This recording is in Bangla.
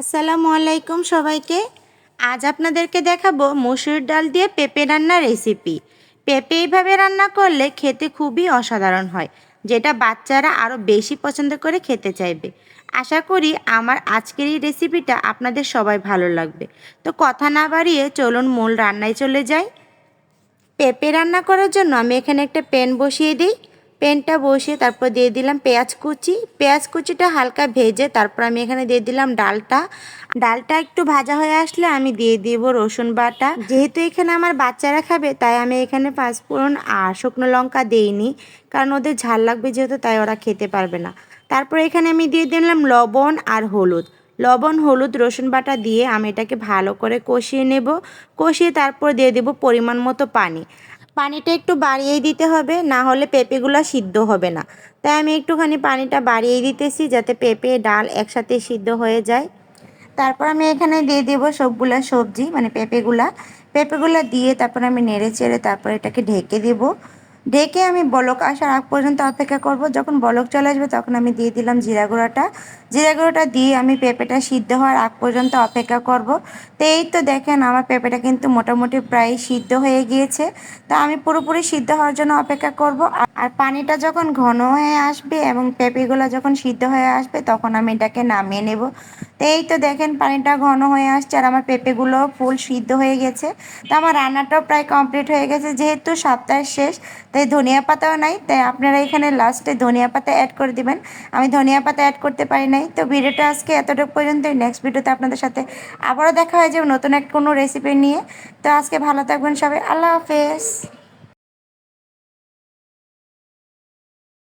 আসসালামু আলাইকুম সবাইকে। আজ আপনাদেরকে দেখাবো মসুর ডাল দিয়ে পেঁপে রান্নার রেসিপি পেঁপে এইভাবে রান্না করলে খেতে খুবই অসাধারণ হয়, যেটা বাচ্চারা আরও বেশি পছন্দ করে খেতে চাইবে। আশা করি আমার আজকের এই রেসিপিটা আপনাদের সবাই ভালো লাগবে। তো কথা না বাড়িয়ে চলুন মূল রান্নায় চলে যাই। পেঁপে রান্না করার জন্য আমি এখানে একটা প্যান বসিয়ে দিই। প্যানটা বসিয়ে তারপর দিয়ে দিলাম পেঁয়াজ কুচি। পেঁয়াজ কুচিটা হালকা ভেজে তারপর আমি এখানে দিয়ে দিলাম ডালটা। ডালটা একটু ভাজা হয়ে আসলে আমি দিয়ে দিব রসুন বাটা। যেহেতু এখানে আমার বাচ্চারা খাবে, তাই আমি এখানে পাঁচফোড়ন আর শুকনো লঙ্কা দিইনি। কারণ ওদের ঝাল লাগবে যেহেতু, তাই ওরা খেতে পারবে না। তারপর এখানে আমি দিয়ে দিলাম লবণ আর হলুদ। লবণ, হলুদ, রসুন বাটা দিয়ে আমি এটাকে ভালো করে কষিয়ে নেব। কষিয়ে তারপর দিয়ে দেব পরিমাণ মতো পানি। পানিটা একটু বাড়িয়েই দিতে হবে, না হলে পেঁপেগুলো সিদ্ধ হবে না। তাই আমি একটুখানি পানিটা বাড়িয়েই দিতেছি যাতে পেঁপে, ডাল একসাথে সিদ্ধ হয়ে যায়। তারপর আমি এখানে দিয়ে দেব সবগুলা সবজি মানে পেঁপেগুলা। পেঁপেগুলা দিয়ে তারপর আমি নেড়ে চেড়ে তারপর এটাকে ঢেকে দেবো। ঢেকে আমি বলক আসার আগ পর্যন্ত অপেক্ষা করব। যখন বলক চলে আসবে, তখন আমি দিয়ে দিলাম জিরা গুঁড়োটা। জিরা গুঁড়োটা দিয়ে আমি পেঁপেটা সিদ্ধ হওয়ার আগ পর্যন্ত অপেক্ষা করব। তো এই তো দেখেন, আমার পেঁপেটা কিন্তু মোটামুটি প্রায় সিদ্ধ হয়ে গিয়েছে। তা আমি পুরোপুরি সিদ্ধ হওয়ার জন্য অপেক্ষা করব। আর পানিটা যখন ঘন হয়ে আসবে এবং পেঁপেগুলো যখন সিদ্ধ হয়ে আসবে, তখন আমি এটাকে নামিয়ে নেব। তো এই তো দেখেন পানিটা ঘন হয়ে আসছে আর আমার পেঁপেগুলো ফুল সিদ্ধ হয়ে গেছে। তো আমার রান্নাটাও প্রায় কমপ্লিট হয়ে গেছে, যেহেতু সপ্তাহের শেষ, তাই ধনিয়া পাতাও নাই। তাই আপনারা এখানে লাস্টে ধনিয়া পাতা অ্যাড করে দিবেন। আমি ধনিয়া পাতা অ্যাড করতে পারি নাই। তো ভিডিওটা আজকে এতটুকু পর্যন্তই। নেক্সট ভিডিওতে আপনাদের সাথে আবারও দেখা হয়ে যাবে নতুন এক কোনো রেসিপি নিয়ে। তো আজকে ভালো থাকবেন সবাই। আল্লাহ হাফেজ।